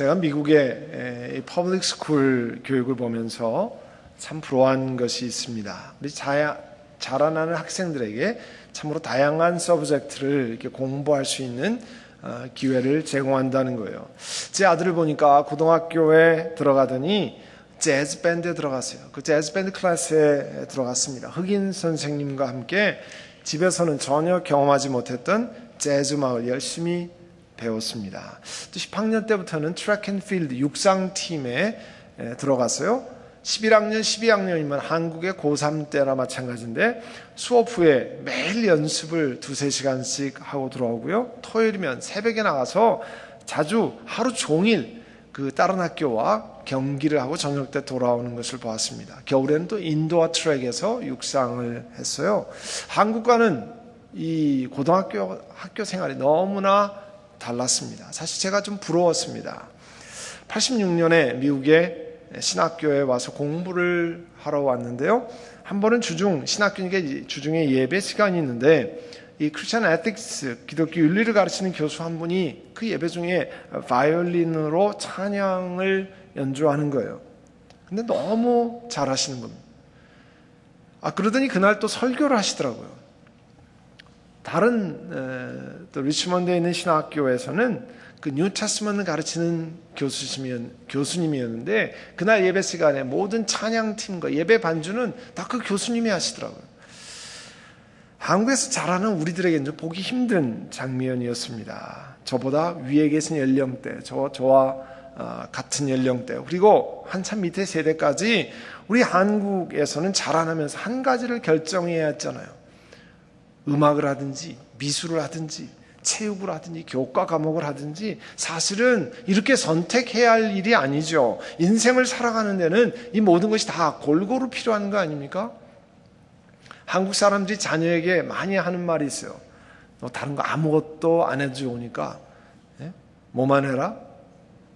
제가 미국의 퍼블릭 스쿨 교육을 보면서 참 부러워한 것이 있습니다. 우리 자, 자라나는 학생들에게 참으로 다양한 서브젝트를 이렇게 공부할 수 있는 어, 기회를 제공한다는 거예요. 제 아들을 보니까 고등학교에 들어가더니 재즈 밴드에 들어갔어요. 그 재즈 밴드 클래스에 들어갔습니다. 흑인 선생님과 함께 집에서는 전혀 경험하지 못했던 재즈 음악을 열심히 배웠습니다. 또 10학년 때부터는 트랙 앤 필드 육상팀에 들어갔어요. 11학년, 12학년이면 한국의 고3 때나 마찬가지인데 수업 후에 매일 연습을 두세 시간씩 하고 들어오고요. 토요일이면 새벽에 나가서 자주 하루 종일 그 다른 학교와 경기를 하고 저녁 때 돌아오는 것을 보았습니다. 겨울에는 또 인도어 트랙에서 육상을 했어요. 한국과는 이 고등학교 학교 생활이 너무나 달랐습니다. 사실 제가 좀 부러웠습니다. 86년에 미국의 신학교에 와서 공부를 하러 왔는데요. 한 번은 주중 신학교니까 주중에 예배 시간이 있는데 이 크리스천 에틱스 기독교 윤리를 가르치는 교수 한 분이 그 예배 중에 바이올린으로 찬양을 연주하는 거예요. 근데 너무 잘하시는 겁니다. 아 그러더니 그날 또 설교를 하시더라고요. 다른 에, 또 리치먼드에 있는 신학교에서는 그 뉴타스먼을 가르치는 교수님이었, 교수님이었는데 그날 예배 시간에 모든 찬양팀과 예배 반주는 다 그 교수님이 하시더라고요. 한국에서 자라는 우리들에게는 좀 보기 힘든 장면이었습니다. 저보다 위에 계신 연령대, 저, 저와 어, 같은 연령대, 그리고 한참 밑에 세대까지 우리 한국에서는 자라나면서 한 가지를 결정해야 했잖아요. 음악을 하든지 미술을 하든지 체육을 하든지 교과 과목을 하든지 사실은 이렇게 선택해야 할 일이 아니죠. 인생을 살아가는 데는 이 모든 것이 다 골고루 필요한 거 아닙니까? 한국 사람들이 자녀에게 많이 하는 말이 있어요. 너 다른 거 아무것도 안 해도 좋으니까 예? 뭐만 해라?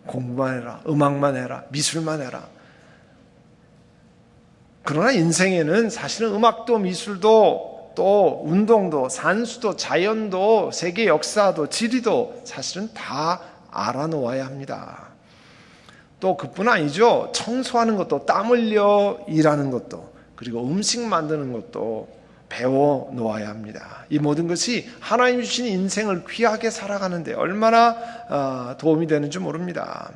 공부만 해라. 음악만 해라. 미술만 해라. 그러나 인생에는 사실은 음악도 미술도 또 운동도 산수도 자연도 세계 역사도 지리도 사실은 다 알아놓아야 합니다. 또 그뿐 아니죠. 청소하는 것도 땀 흘려 일하는 것도 그리고 음식 만드는 것도 배워 놓아야 합니다. 이 모든 것이 하나님 주신 인생을 귀하게 살아가는데 얼마나 도움이 되는지 모릅니다.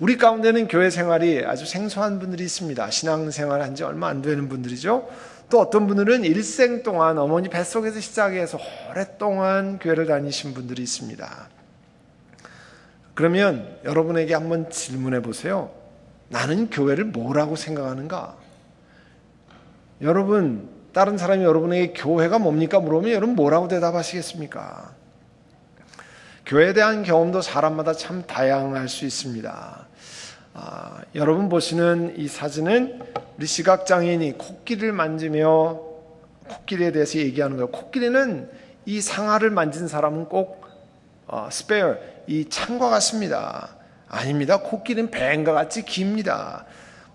우리 가운데는 교회 생활이 아주 생소한 분들이 있습니다. 신앙생활 한 지 얼마 안 되는 분들이죠. 또 어떤 분들은 일생 동안 어머니 뱃속에서 시작해서 오랫동안 교회를 다니신 분들이 있습니다. 그러면 여러분에게 한번 질문해 보세요. 나는 교회를 뭐라고 생각하는가? 여러분, 다른 사람이 여러분에게 교회가 뭡니까? 물어보면 여러분 뭐라고 대답하시겠습니까? 교회에 대한 경험도 사람마다 참 다양할 수 있습니다. 아, 여러분 보시는 이 사진은 우리 시각 장애인이 코끼리를 만지며 코끼리에 대해서 얘기하는 거예요. 코끼리는 이 상아를 만진 사람은 꼭 어, 스페어, 이 창과 같습니다. 아닙니다. 코끼리는 뱀과 같이 깁니다.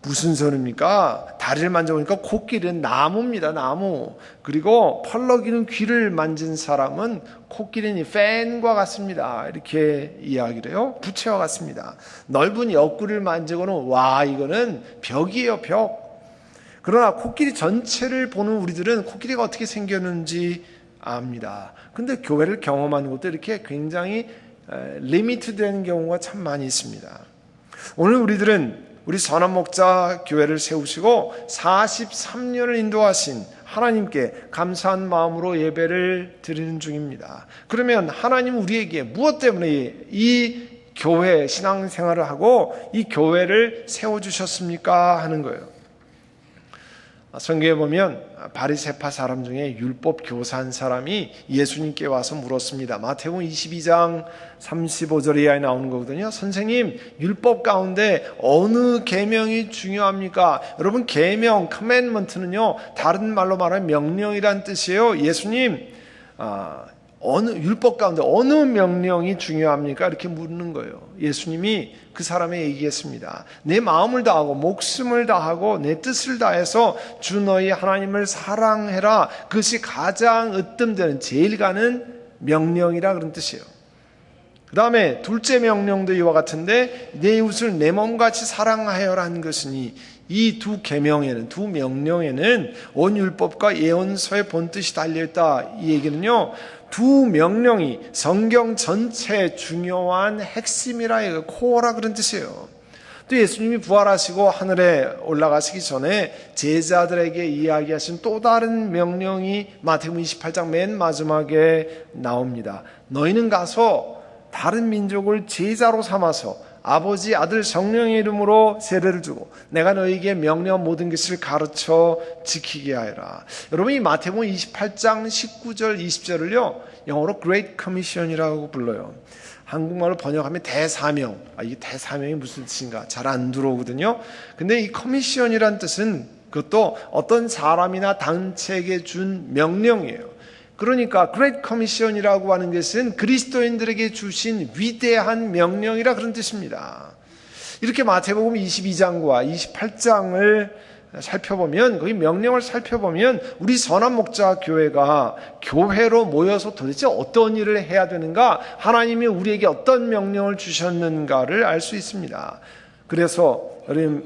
무슨 소리입니까? 다리를 만져보니까 코끼리는 나무입니다. 나무. 그리고 펄럭이는 귀를 만진 사람은 코끼리는 팬과 같습니다. 이렇게 이야기를 해요. 부채와 같습니다. 넓은 옆구리를 만지고는 와 이거는 벽이에요. 벽. 그러나 코끼리 전체를 보는 우리들은 코끼리가 어떻게 생겼는지 압니다. 근데 교회를 경험하는 것도 이렇게 굉장히 리미트 된 경우가 참 많이 있습니다. 오늘 우리들은 우리 선한 목자 교회를 세우시고 43년을 인도하신 하나님께 감사한 마음으로 예배를 드리는 중입니다. 그러면 하나님 우리에게 무엇 때문에 이 교회 신앙생활을 하고 이 교회를 세워주셨습니까? 하는 거예요. 성경에 보면 바리세파 사람 중에 율법 교사한 사람이 예수님께 와서 물었습니다. 마태복음 22장 35절 이하에 나오는 거거든요. 선생님, 율법 가운데 어느 계명이 중요합니까? 여러분 계명, 커맨먼트는요. 다른 말로 말하면 명령이란 뜻이에요. 예수님, 아, 어느 율법 가운데 어느 명령이 중요합니까? 이렇게 묻는 거예요. 예수님이 그 사람에 얘기했습니다. 내 마음을 다하고 목숨을 다하고 내 뜻을 다해서 주 너희 하나님을 사랑해라. 그것이 가장 으뜸되는 제일 가는 명령이라 그런 뜻이에요. 그 다음에 둘째 명령도 이와 같은데 내 이웃을 내 몸같이 사랑하여라는 것이니 이두 계명에는 두 명령에는 온 율법과 예언서의 본 뜻이 달려 있다. 이 얘기는요. 두 명령이 성경 전체의 중요한 핵심이라 이거 코어라 그런 뜻이에요. 또 예수님이 부활하시고 하늘에 올라가시기 전에 제자들에게 이야기하신 또 다른 명령이 마태복음 28장 맨 마지막에 나옵니다. 너희는 가서 다른 민족을 제자로 삼아서 아버지, 아들, 성령의 이름으로 세례를 주고 내가 너희에게 명령한 모든 것을 가르쳐 지키게 하여라. 여러분 이 마태복음 28장 19절, 20절을요 영어로 Great Commission이라고 불러요. 한국말로 번역하면 대사명. 아, 이게 대사명이 무슨 뜻인가? 잘 안 들어오거든요. 근데 이 커미션이란 뜻은 그것도 어떤 사람이나 단체에게 준 명령이에요. 그러니까 Great Commission이라고 하는 것은 그리스도인들에게 주신 위대한 명령이라 그런 뜻입니다. 이렇게 마태복음 22장과 28장을 살펴보면 거기 명령을 살펴보면 우리 선한 목자 교회가 교회로 모여서 도대체 어떤 일을 해야 되는가 하나님이 우리에게 어떤 명령을 주셨는가를 알 수 있습니다. 그래서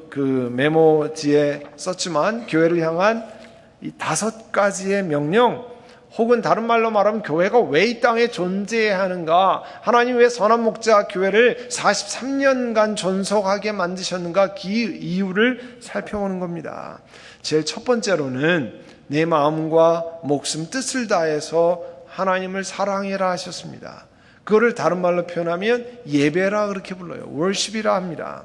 그 메모지에 썼지만 교회를 향한 이 다섯 가지의 명령 혹은 다른 말로 말하면 교회가 왜 이 땅에 존재해야 하는가? 하나님 왜 선한 목자 교회를 43년간 존속하게 만드셨는가? 그 이유를 살펴보는 겁니다. 제일 첫 번째로는 내 마음과 목숨 뜻을 다해서 하나님을 사랑해라 하셨습니다. 그거를 다른 말로 표현하면 예배라 그렇게 불러요. 월십이라 합니다.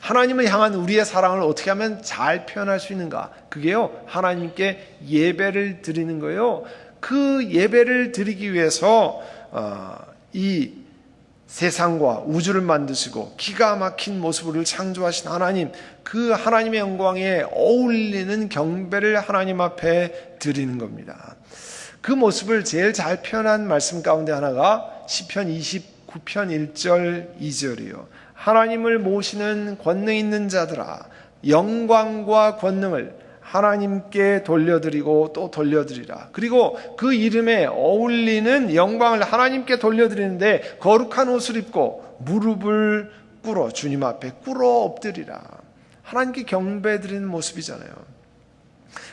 하나님을 향한 우리의 사랑을 어떻게 하면 잘 표현할 수 있는가? 그게요, 하나님께 예배를 드리는 거예요. 그 예배를 드리기 위해서, 어, 이 세상과 우주를 만드시고 기가 막힌 모습을 창조하신 하나님, 그 하나님의 영광에 어울리는 경배를 하나님 앞에 드리는 겁니다. 그 모습을 제일 잘 표현한 말씀 가운데 하나가 시편 29편 1절 2절이요. 하나님을 모시는 권능 있는 자들아 영광과 권능을 하나님께 돌려드리고 또 돌려드리라. 그리고 그 이름에 어울리는 영광을 하나님께 돌려드리는데 거룩한 옷을 입고 무릎을 꿇어 주님 앞에 꿇어 엎드리라. 하나님께 경배 드리는 모습이잖아요.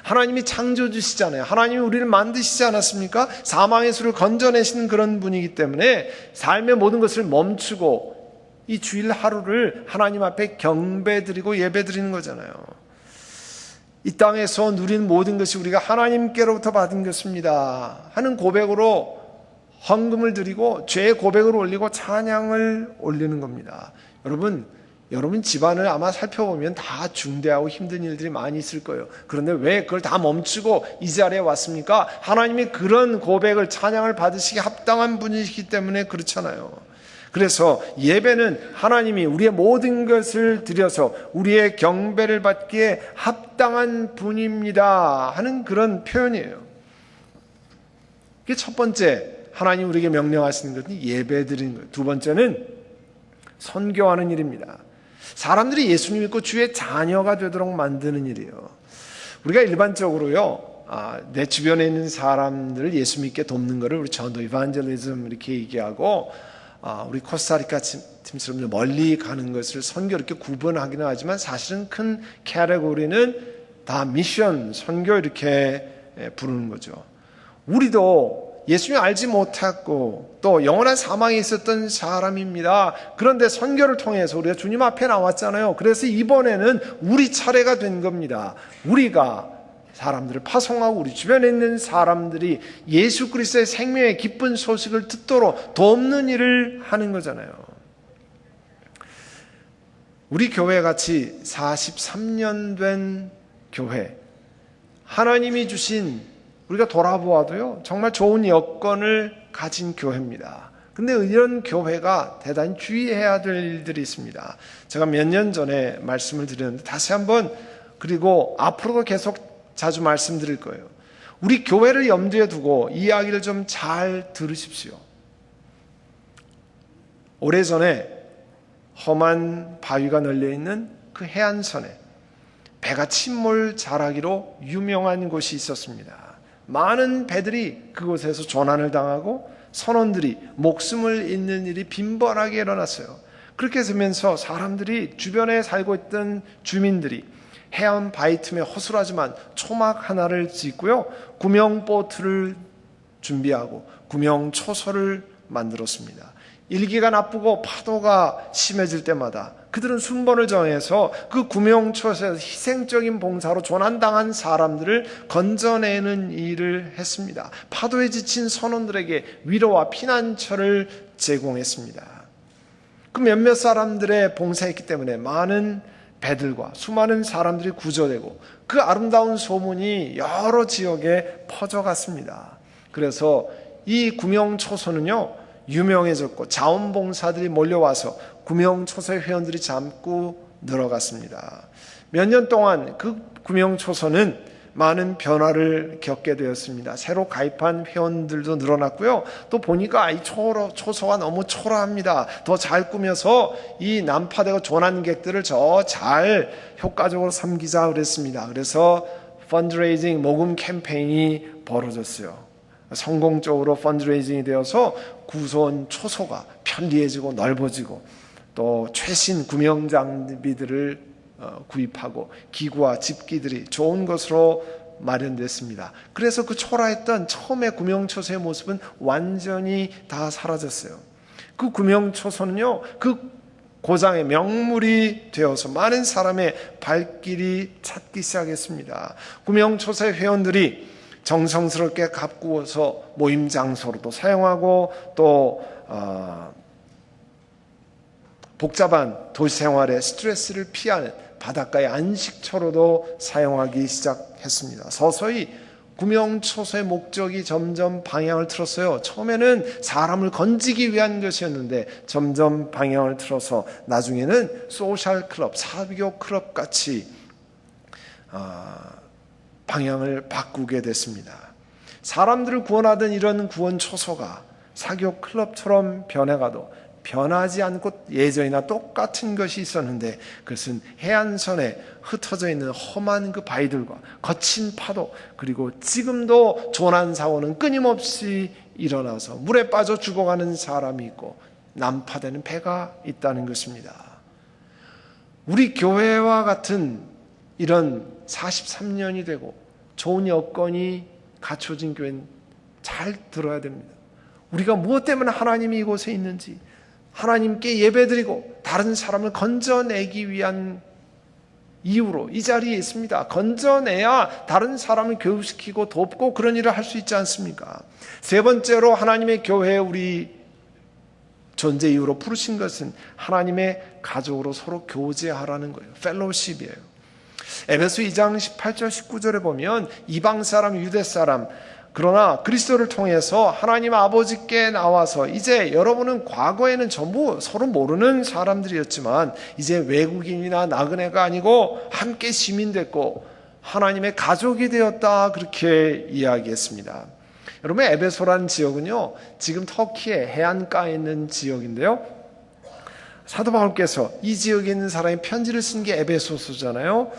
하나님이 창조주시잖아요. 하나님이 우리를 만드시지 않았습니까? 사망의 수를 건져내시는 그런 분이기 때문에 삶의 모든 것을 멈추고 이 주일 하루를 하나님 앞에 경배드리고 예배드리는 거잖아요. 이 땅에서 누린 모든 것이 우리가 하나님께로부터 받은 것입니다. 하는 고백으로 헌금을 드리고 죄의 고백을 올리고 찬양을 올리는 겁니다. 여러분, 여러분 집안을 아마 살펴보면 다 중대하고 힘든 일들이 많이 있을 거예요. 그런데 왜 그걸 다 멈추고 이 자리에 왔습니까? 하나님이 그런 고백을 찬양을 받으시기 합당한 분이시기 때문에 그렇잖아요. 그래서 예배는 하나님이 우리의 모든 것을 들여서 우리의 경배를 받기에 합당한 분입니다 하는 그런 표현이에요. 이게 첫 번째 하나님 우리에게 명령하시는 것은 예배 드리는 거예요. 두 번째는 선교하는 일입니다. 사람들이 예수님 믿고 주의 자녀가 되도록 만드는 일이에요. 우리가 일반적으로요, 아, 내 주변에 있는 사람들을 예수 믿게 돕는 것을 우리 전도 이반젤리즘 이렇게 얘기하고 아, 우리 코스타리카 팀처럼 멀리 가는 것을 선교 이렇게 구분하기는 하지만 사실은 큰 캐러고리는 다 미션, 선교 이렇게 부르는 거죠. 우리도 예수님 알지 못했고 또 영원한 사망에 있었던 사람입니다. 그런데 선교를 통해서 우리가 주님 앞에 나왔잖아요. 그래서 이번에는 우리 차례가 된 겁니다. 우리가 사람들을 파송하고 우리 주변에 있는 사람들이 예수 그리스도의 생명의 기쁜 소식을 듣도록 돕는 일을 하는 거잖아요. 우리 교회 같이 43년 된 교회, 하나님이 주신 우리가 돌아보아도요, 정말 좋은 여건을 가진 교회입니다. 근데 이런 교회가 대단히 주의해야 될 일들이 있습니다. 제가 몇 년 전에 말씀을 드렸는데 다시 한번 그리고 앞으로도 계속 자주 말씀드릴 거예요. 우리 교회를 염두에 두고 이야기를 좀 잘 들으십시오. 오래전에 험한 바위가 널려 있는 그 해안선에 배가 침몰 잘하기로 유명한 곳이 있었습니다. 많은 배들이 그곳에서 조난을 당하고 선원들이 목숨을 잃는 일이 빈번하게 일어났어요. 그렇게 되면서 사람들이 주변에 살고 있던 주민들이 해안 바위 틈에 허술하지만 초막 하나를 짓고요. 구명 보트를 준비하고 구명 초소를 만들었습니다. 일기가 나쁘고 파도가 심해질 때마다 그들은 순번을 정해서 그 구명초소에서 희생적인 봉사로 조난당한 사람들을 건져내는 일을 했습니다. 파도에 지친 선원들에게 위로와 피난처를 제공했습니다. 그 몇몇 사람들의 봉사했기 때문에 많은 배들과 수많은 사람들이 구조되고 그 아름다운 소문이 여러 지역에 퍼져갔습니다. 그래서 이 구명초소는요, 유명해졌고 자원봉사들이 몰려와서 구명초소 회원들이 잠고 늘어갔습니다. 몇 년 동안 그 구명초소는 많은 변화를 겪게 되었습니다. 새로 가입한 회원들도 늘어났고요. 또 보니까 이 초로, 초소가 너무 초라합니다. 더 잘 꾸며서 이 난파되고 조난객들을 저 잘 효과적으로 섬기자 그랬습니다. 그래서 펀드레이징 모금 캠페인이 벌어졌어요. 성공적으로 펀드레이징이 되어서 구소원 초소가 편리해지고 넓어지고 또 최신 구명 장비들을 어, 구입하고 기구와 집기들이 좋은 것으로 마련됐습니다. 그래서 그 초라했던 처음의 구명초소의 모습은 완전히 다 사라졌어요. 그 구명초소는요, 그 고장의 명물이 되어서 많은 사람의 발길이 찾기 시작했습니다. 구명초소의 회원들이 정성스럽게 가꾸어서 모임 장소로도 사용하고 또 어, 복잡한 도시 생활의 스트레스를 피하는 바닷가의 안식처로도 사용하기 시작했습니다. 서서히 구명초소의 목적이 점점 방향을 틀었어요. 처음에는 사람을 건지기 위한 것이었는데 점점 방향을 틀어서 나중에는 소셜 클럽, 사교 클럽 같이 어, 방향을 바꾸게 됐습니다. 사람들을 구원하던 이런 구원 초소가 사교 클럽처럼 변해가도 변하지 않고 예전이나 똑같은 것이 있었는데 그것은 해안선에 흩어져 있는 험한 그 바위들과 거친 파도 그리고 지금도 조난 사고는 끊임없이 일어나서 물에 빠져 죽어가는 사람이 있고 난파되는 배가 있다는 것입니다. 우리 교회와 같은 이런 43년이 되고 좋은 여건이 갖춰진 교회는 잘 들어야 됩니다. 우리가 무엇 때문에 하나님이 이곳에 있는지 하나님께 예배드리고 다른 사람을 건져내기 위한 이유로 이 자리에 있습니다. 건져내야 다른 사람을 교육시키고 돕고 그런 일을 할 수 있지 않습니까? 세 번째로 하나님의 교회에 우리 존재 이유로 부르신 것은 하나님의 가족으로 서로 교제하라는 거예요. 펠로십이에요. 에베소 2장 18절 19절에 보면 이방 사람 유대 사람 그러나 그리스도를 통해서 하나님 아버지께 나와서 이제 여러분은 과거에는 전부 서로 모르는 사람들이었지만 이제 외국인이나 나그네가 아니고 함께 시민 됐고 하나님의 가족이 되었다 그렇게 이야기했습니다. 여러분 에베소라는 지역은요 지금 터키의 해안가에 있는 지역인데요 사도 바울께서 이 지역에 있는 사람이 편지를 쓴 게 에베소서잖아요.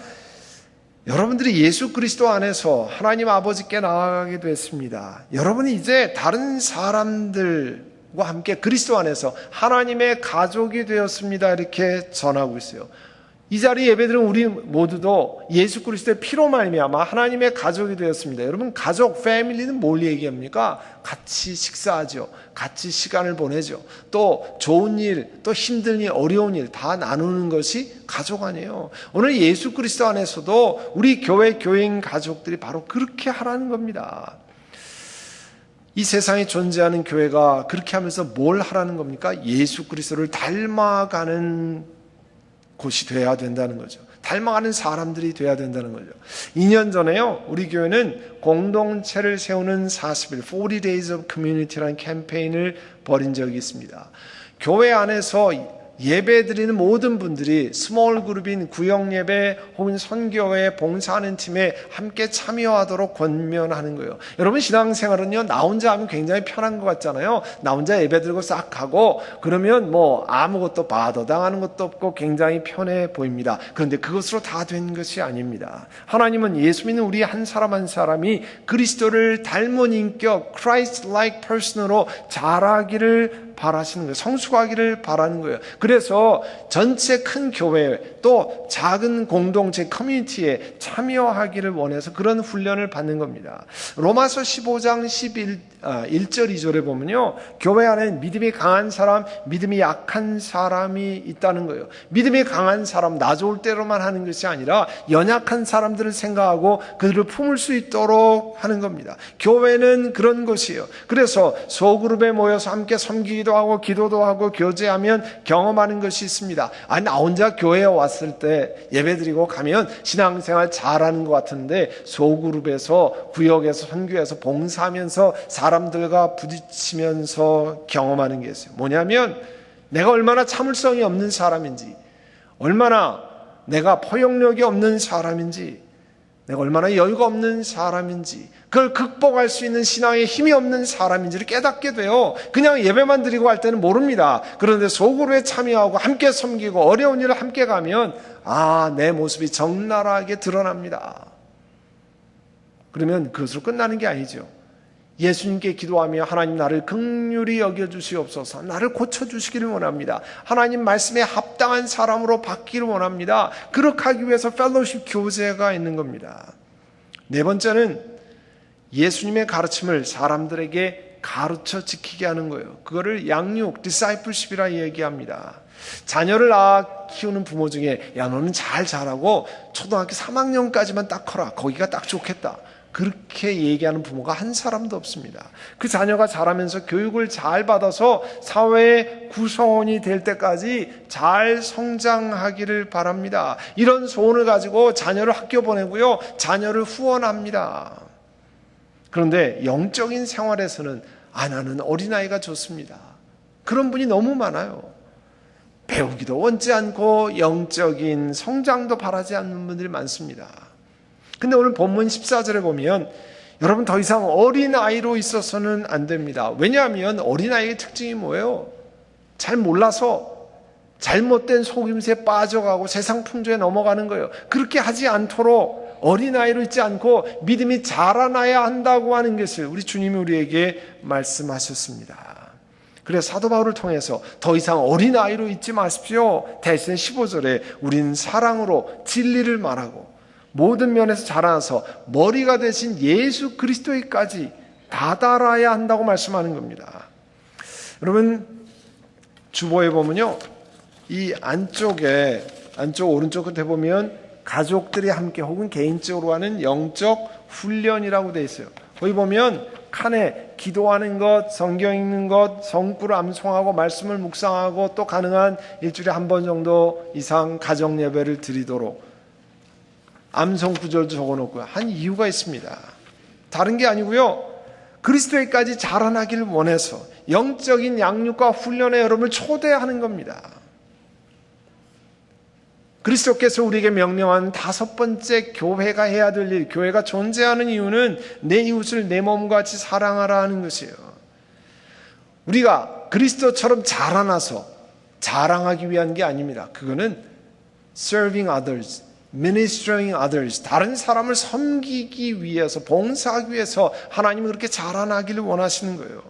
여러분들이 예수 그리스도 안에서 하나님 아버지께 나아가게 됐습니다. 여러분이 이제 다른 사람들과 함께 그리스도 안에서 하나님의 가족이 되었습니다. 이렇게 전하고 있어요. 이 자리 예배들은 우리 모두도 예수 그리스도의 피로 말미암아 하나님의 가족이 되었습니다. 여러분 가족, 패밀리는 뭘 얘기합니까? 같이 식사하죠. 같이 시간을 보내죠. 또 좋은 일, 또 힘든 일, 어려운 일 다 나누는 것이 가족 아니에요. 오늘 예수 그리스도 안에서도 우리 교회 교인 가족들이 바로 그렇게 하라는 겁니다. 이 세상에 존재하는 교회가 그렇게 하면서 뭘 하라는 겁니까? 예수 그리스도를 닮아가는 곳이 돼야 된다는 거죠. 닮아가는 사람들이 돼야 된다는 거죠. 2년 전에요, 우리 교회는 공동체를 세우는 40일, 40 Days of Community라는 캠페인을 벌인 적이 있습니다. 교회 안에서 예배 드리는 모든 분들이 스몰 그룹인 구역 예배 혹은 선교회 봉사하는 팀에 함께 참여하도록 권면하는 거예요. 여러분 신앙생활은요 나 혼자 하면 굉장히 편한 것 같잖아요. 나 혼자 예배 드리고 싹 가고 그러면 뭐 아무것도 바더당하는 것도 없고 굉장히 편해 보입니다. 그런데 그것으로 다 된 것이 아닙니다. 하나님은 예수 믿는 우리 한 사람 한 사람이 그리스도를 닮은 인격, Christ-like person으로 자라기를 바라시는 거예요. 성숙하기를 바라는 거예요. 그래서 전체 큰 교회 또 작은 공동체 커뮤니티에 참여하기를 원해서 그런 훈련을 받는 겁니다. 로마서 15장 11, 아, 1절 2절에 보면요. 교회 안에 믿음이 강한 사람, 믿음이 약한 사람이 있다는 거예요. 믿음이 강한 사람, 나 좋을 대로만 하는 것이 아니라 연약한 사람들을 생각하고 그들을 품을 수 있도록 하는 겁니다. 교회는 그런 것이에요. 그래서 소그룹에 모여서 함께 섬기기 도 하고 기도도 하고 교제하면 경험하는 것이 있습니다. 아니, 나 혼자 교회에 왔을 때 예배드리고 가면 신앙생활 잘하는 것 같은데 소그룹에서 구역에서 선교에서 봉사하면서 사람들과 부딪히면서 경험하는 게 있어요. 뭐냐면 내가 얼마나 참을성이 없는 사람인지 얼마나 내가 포용력이 없는 사람인지 내가 얼마나 여유가 없는 사람인지 그걸 극복할 수 있는 신앙의 힘이 없는 사람인지를 깨닫게 돼요. 그냥 예배만 드리고 할 때는 모릅니다. 그런데 속으로에 참여하고 함께 섬기고 어려운 일을 함께 가면 아, 내 모습이 적나라하게 드러납니다. 그러면 그것으로 끝나는 게 아니죠. 예수님께 기도하며 하나님 나를 극률히 여겨 주시옵소서. 나를 고쳐 주시기를 원합니다. 하나님 말씀에 합당한 사람으로 바뀌기를 원합니다. 그렇게 하기 위해서 펠로십 교제가 있는 겁니다. 네 번째는 예수님의 가르침을 사람들에게 가르쳐 지키게 하는 거예요. 그거를 양육, 디사이플십이라 얘기합니다. 자녀를 낳아 키우는 부모 중에 야 너는 잘 자라고 초등학교 3학년까지만 딱 커라. 거기가 딱 좋겠다. 그렇게 얘기하는 부모가 한 사람도 없습니다. 그 자녀가 자라면서 교육을 잘 받아서 사회의 구성원이 될 때까지 잘 성장하기를 바랍니다. 이런 소원을 가지고 자녀를 학교 보내고요. 자녀를 후원합니다. 그런데 영적인 생활에서는 아, 나는 어린아이가 좋습니다. 그런 분이 너무 많아요. 배우기도 원치 않고 영적인 성장도 바라지 않는 분들이 많습니다. 근데 오늘 본문 14절에 보면 여러분 더 이상 어린아이로 있어서는 안 됩니다. 왜냐하면 어린아이의 특징이 뭐예요? 잘 몰라서 잘못된 속임수에 빠져가고 세상 풍조에 넘어가는 거예요. 그렇게 하지 않도록 어린아이로 있지 않고 믿음이 자라나야 한다고 하는 것을 우리 주님이 우리에게 말씀하셨습니다. 그래서 사도 바울을 통해서 더 이상 어린아이로 있지 마십시오. 대신 15절에 우린 사랑으로 진리를 말하고 모든 면에서 자라나서 머리가 되신 예수 그리스도에까지 다다라야 한다고 말씀하는 겁니다. 여러분 주보에 보면요. 이 안쪽에 안쪽 오른쪽 끝에 보면 가족들이 함께 혹은 개인적으로 하는 영적 훈련이라고 돼 있어요. 거기 보면 칸에 기도하는 것, 성경 읽는 것, 성구를 암송하고 말씀을 묵상하고 또 가능한 일주일에 한 번 정도 이상 가정 예배를 드리도록 암송 구절도 적어놓고요. 한 이유가 있습니다. 다른 게 아니고요. 그리스도에까지 자라나기를 원해서 영적인 양육과 훈련에 여러분을 초대하는 겁니다. 그리스도께서 우리에게 명령한 다섯 번째 교회가 해야 될 일, 교회가 존재하는 이유는 내 이웃을 내 몸과 같이 사랑하라 하는 것이에요. 우리가 그리스도처럼 자라나서 자랑하기 위한 게 아닙니다. 그거는 serving others, ministering others, 다른 사람을 섬기기 위해서, 봉사하기 위해서 하나님은 그렇게 자라나기를 원하시는 거예요.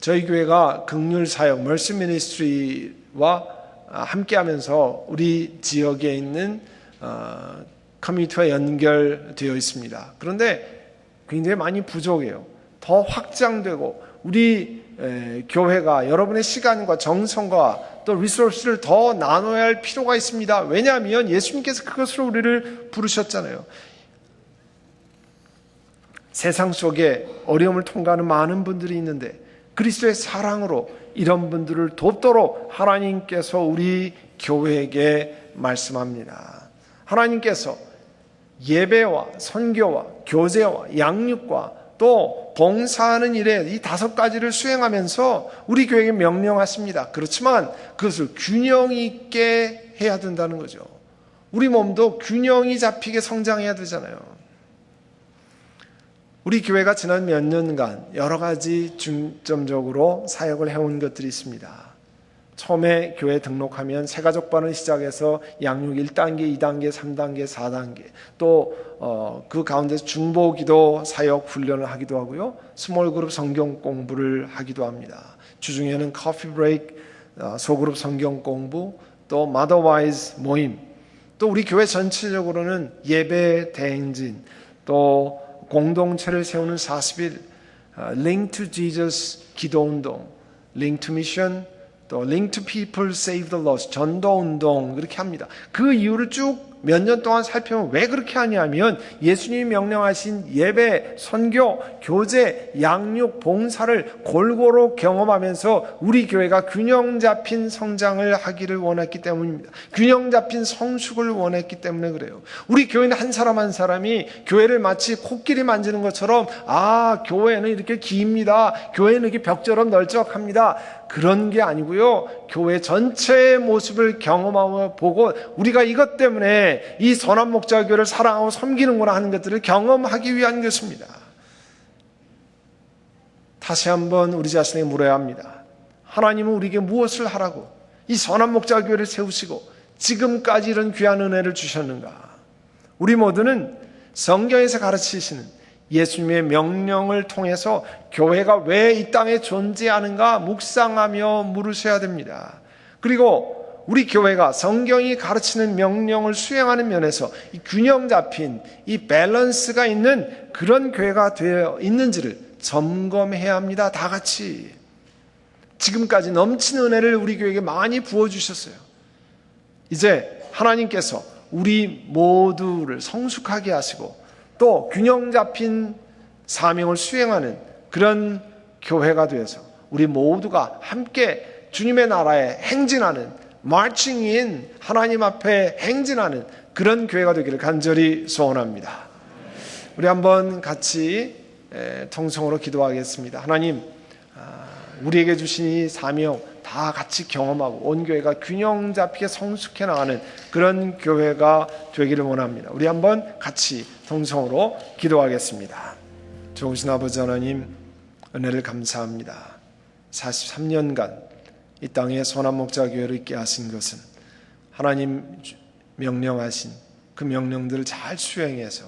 저희 교회가 극률 사역, mercy ministry와 함께 하면서 우리 지역에 있는 어, 커뮤니티와 연결되어 있습니다. 그런데 굉장히 많이 부족해요. 더 확장되고 우리 에, 교회가 여러분의 시간과 정성과 또 리소스를 더 나눠야 할 필요가 있습니다. 왜냐하면 예수님께서 그것으로 우리를 부르셨잖아요. 세상 속에 어려움을 통과하는 많은 분들이 있는데 그리스도의 사랑으로 이런 분들을 돕도록 하나님께서 우리 교회에게 말씀합니다. 하나님께서 예배와 선교와 교제와 양육과 또 봉사하는 일에 이 다섯 가지를 수행하면서 우리 교회에게 명령하십니다. 그렇지만 그것을 균형 있게 해야 된다는 거죠. 우리 몸도 균형이 잡히게 성장해야 되잖아요. 우리 교회가 지난 몇 년간 여러 가지 중점적으로 사역을 해온 것들이 있습니다. 처음에 교회 등록하면 새가족반을 시작해서 양육 1단계, 2단계, 3단계, 4단계 또 그 가운데서 중보기도 사역 훈련을 하기도 하고요. 스몰 그룹 성경 공부를 하기도 합니다. 주중에는 커피 브레이크, 어, 소그룹 성경 공부, 또 마더와이즈 모임, 또 우리 교회 전체적으로는 예배 대행진, 또 공동체를 세우는 40일, Link to Jesus 기도운동, to Mission, 또 Link to People Save the Lost 전도 운동 그렇게 합니다. 그 이유를 쭉 몇 년 동안 살펴보면 왜 그렇게 하냐면 예수님이 명령하신 예배, 선교, 교제, 양육, 봉사를 골고루 경험하면서 우리 교회가 균형 잡힌 성장을 하기를 원했기 때문입니다. 균형 잡힌 성숙을 원했기 때문에 그래요. 우리 교회는 한 사람 한 사람이 교회를 마치 코끼리 만지는 것처럼 아, 교회는 이렇게 깁니다. 교회는 이렇게 벽처럼 널쩍합니다. 그런 게 아니고요. 교회 전체의 모습을 경험하고 보고 우리가 이것 때문에 이 선한 목자교를 사랑하고 섬기는구나 하는 것들을 경험하기 위한 것입니다. 다시 한번 우리 자신에게 물어야 합니다. 하나님은 우리에게 무엇을 하라고 이 선한 목자교를 세우시고 지금까지 이런 귀한 은혜를 주셨는가? 우리 모두는 성경에서 가르치시는 예수님의 명령을 통해서 교회가 왜 이 땅에 존재하는가 묵상하며 물으셔야 됩니다. 그리고 우리 교회가 성경이 가르치는 명령을 수행하는 면에서 이 균형 잡힌 이 밸런스가 있는 그런 교회가 되어 있는지를 점검해야 합니다. 다 같이. 지금까지 넘치는 은혜를 우리 교회에게 많이 부어주셨어요. 이제 하나님께서 우리 모두를 성숙하게 하시고 또 균형 잡힌 사명을 수행하는 그런 교회가 되어서 우리 모두가 함께 주님의 나라에 행진하는 마칭인 하나님 앞에 행진하는 그런 교회가 되기를 간절히 소원합니다. 우리 한번 같이 통성으로 기도하겠습니다. 하나님, 아, 우리에게 주신 이 사명 다 같이 경험하고 온 교회가 균형 잡히게 성숙해 나가는 그런 교회가 되기를 원합니다. 우리 한번 같이 통성으로 기도하겠습니다. 좋으신 아버지 하나님 은혜를 감사합니다. 43년간 이 땅에 소나목자 교회를 있게 하신 것은 하나님 명령하신 그 명령들을 잘 수행해서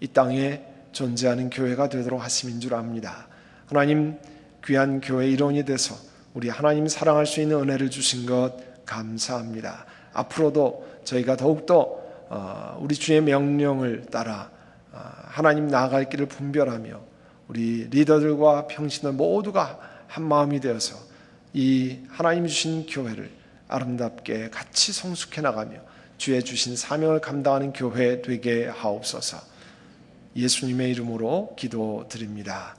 이 땅에 존재하는 교회가 되도록 하심인 줄 압니다. 하나님 귀한 교회 일원이 돼서 우리 하나님 사랑할 수 있는 은혜를 주신 것 감사합니다. 앞으로도 저희가 더욱더 어, 우리 주의 명령을 따라 어, 하나님 나아갈 길을 분별하며 우리 리더들과 평신들 모두가 한 마음이 되어서 이 하나님 주신 교회를 아름답게 같이 성숙해 나가며 주의 주신 사명을 감당하는 교회 되게 하옵소서. 예수님의 이름으로 기도드립니다.